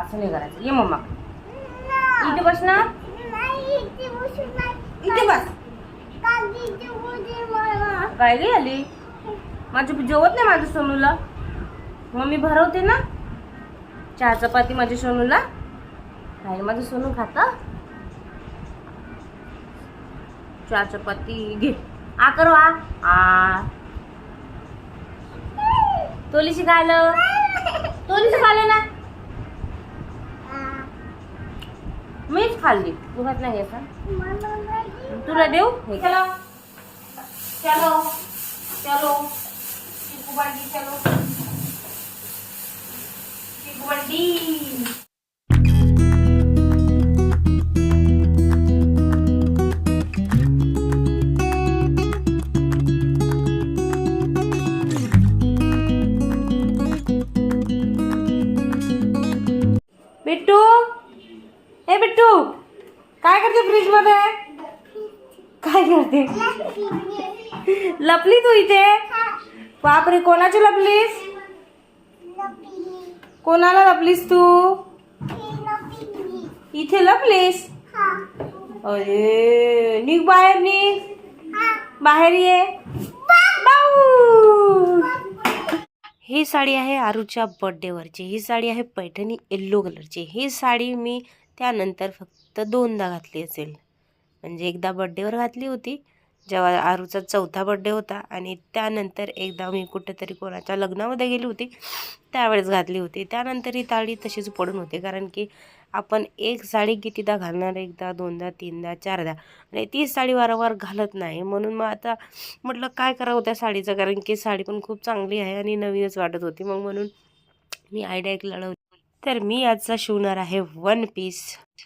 असं नाही करायचं. ये मम्मा. इथे बस ना. इथे बस. काय गे आली माझी जेवत नाही माझ्या सोनूला. मम्मी भरवते ना. चहा चपाती माझ्या सोनूला. काय माझं सोनू खाता. चहा चपाती घे. आ करो आ. आ. तोलीशी खायलं. तोलीशी खाल्लं ना. मीच खाल्ली. तुझ्यात नाही असं तुला देऊ? हे चलो चलो. चलो. चिकू बंडी चलो. चिकू बंडी. करते फ्रीजमध्ये? काय करते? लपली तू इथे? बापरे कोणाची लपलीस? कोणाला लपलीस तू? इथे लपलीस? अरे निघ बाहेर निघ. बाहेर ये. ही साडी आहे आरूच्या बर्थडेवरची ही साडी आहे पैठणी येल्लो कलरची ही साडी मी त्यानंतर फक्त दोनदा घातली असेल. म्हणजे एकदा बड्डेवर घातली होती जेव्हा आरूचा चौथा बड्डे होता आणि त्यानंतर एकदा मी कुठेतरी कोणाच्या लग्नामध्ये गेली होती त्यावेळेस घातली होती. त्यानंतर ही ताळी तशीच पडून होती कारण की आपण एक साडी कितीदा घालणार एकदा दोनदा तीनदा चारदा आणि ती साडी वारंवार घालत नाही. म्हणून मग आता म्हटलं काय करावं त्या साडीचं? कारण की साडी पण खूप चांगली आहे आणि नवीनच वाटत होती. मग म्हणून मी आयडिया एक लढवली. तर मी आजचा शिवणार आहे वन पीस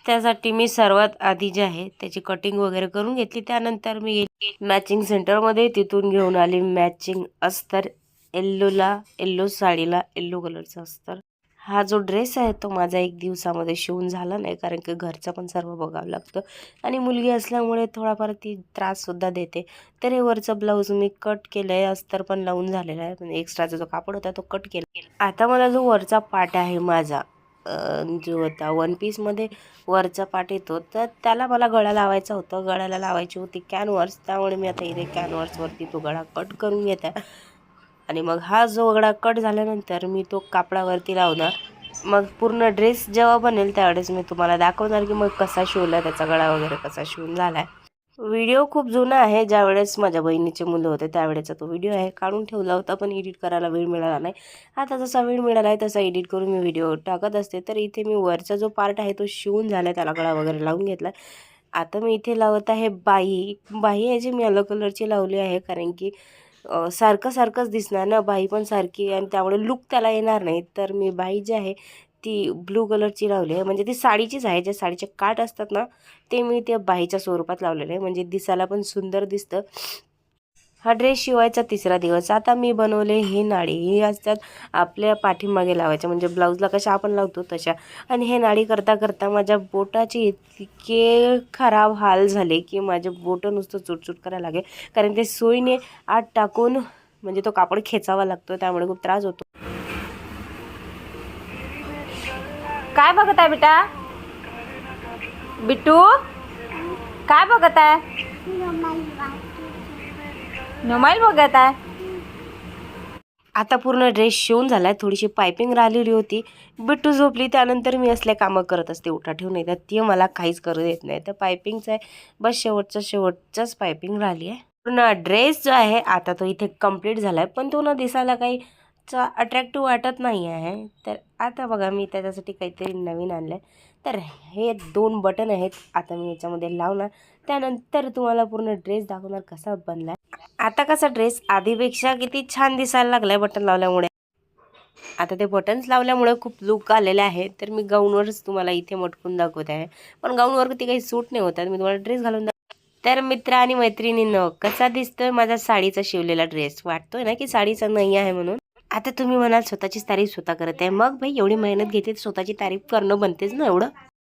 त्यासाठी मी सर्वात आधी जे आहे त्याची कटिंग वगैरे करून घेतली. त्यानंतर मी मॅचिंग सेंटरमध्ये तिथून घेऊन आली मॅचिंग अस्तर. येल्लोला येल्लो साडीला येल्लो कलरचं अस्तर. हा जो ड्रेस आहे तो माझा एक दिवसामध्ये शिवून झाला नाही कारण की घरचं पण सर्व बघावं लागतं. आणि मुलगी असल्यामुळे थोडाफार ती त्राससुद्धा देते. तर हे वरचं ब्लाऊज मी कट केलं आहे अस्तर पण लावून झालेला आहे. म्हणजे एक्स्ट्राचा जो कापड होता तो कट केला. आता मला जो वरचा पाट आहे माझा जो होता वन पीसमध्ये वरचा पाट येतो तर त्याला मला गळा लावायचा होता. गळ्याला लावायची होती कॅनवर्स त्यामुळे मी आता इथे कॅनवर्सवरती तो गळा कट करून घेत आहे आणि मग हा जो गळा कट झाल्यानंतर मी तो कापडावरती लावणार. मग पूर्ण ड्रेस जेव्हा बनेल त्यावेळेस मी तुम्हाला दाखवणार की मग कसा शिवला त्याचा गळा वगैरे कसा शिवून झाला आहे व्हिडिओ खूप जुना आहे ज्यावेळेस माझ्या बहिणीचे मुलं होते त्यावेळेचा तो व्हिडिओ आहे. काढून ठेवला होता पण एडिट करायला वेळ मिळाला नाही. आता जसा वेळ मिळाला आहे तसा एडिट करून मी व्हिडिओ टाकत असते. तर इथे मी वरचा जो पार्ट आहे तो शिवून झाला आहे त्याला गळा वगैरे लावून घेतला आता मी इथे लावत आहे बाई. बाई याची मी अलग कलरची लावली आहे कारण की सारखं सारखंच दिसणार ना बाई पण सारखी आणि त्यामुळे लुक त्याला येणार नाही. तर मी बाई जी आहे ती ब्लू कलरची लावली आहे. म्हणजे ती साडीचीच आहे. ज्या साडीचे काठ असतात ना ते मी त्या बाईच्या स्वरूपात लावलेलं आहे. म्हणजे दिसायला पण सुंदर दिसतं. हा ड्रेस शिवायचा तिसरा दिवस. आता मी बनवले ही नाडी. ही असतात आपल्या पाठीमागे लावायच्या म्हणजे ब्लाऊजला कशा आपण लावतो तशा. आणि हे नाडी करता करता माझ्या बोटाचे इतके खराब हाल झाले की माझे बोटं नुसतं चुटचुट करायला लागेल. कारण ते सोयीने आत टाकून म्हणजे तो कापड खेचावा लागतो. त्यामुळे खूप त्रास होतो. काय बघत आहे बेटा? बिट्टू? काय बघत आहे मोबाईल बघत आहे. आता पूर्ण ड्रेस शिवून झालाय. थोडीशी पायपिंग राहिलेली होती. बिट्टू झोपली त्यानंतर मी असले कामं करत असते. उठा ठेवून नाही तर ती मला काहीच करू देत नाही. तर पायपिंगचं आहे. बस शेवटचं शेवटचंच पायपिंग राहिली आहे. पूर्ण ड्रेस जो आहे आता तो इथे कंप्लीट झाला आहे पण तो ना दिसायला काही चा अट्रॅक्टिव्ह वाटत नाही आहे. तर आता बघा मी त्याच्यासाठी काहीतरी नवीन आणलं आहे तर हे दोन बटन आहेत. आता मी याच्यामध्ये लावणार. त्यानंतर तुम्हाला पूर्ण ड्रेस दाखवणार कसा बनला आता कसा ड्रेस आधीपेक्षा किती छान दिसायला लागलाय बटन लावल्यामुळे. आता ते बटन्स लावल्यामुळे खूप लुक आलेले आहे. तर मी गाऊनवरच तुम्हाला इथे मटकून दाखवत आहे. पण गाऊनवर ती काही सूट नाही होतात मी तुम्हाला ड्रेस घालून तर मित्र आणि मैत्रिणींनो कसा दिसतोय माझा साडीचा शिवलेला ड्रेस वाटतोय ना की साडीचा नाही आहे म्हणून? आता तुम्ही म्हणाल स्वतःचीच तारीफ स्वतः करत आहे. मग भाई एवढी मेहनत घेते स्वतःची तारीफ करणं बनतेच ना एवढं?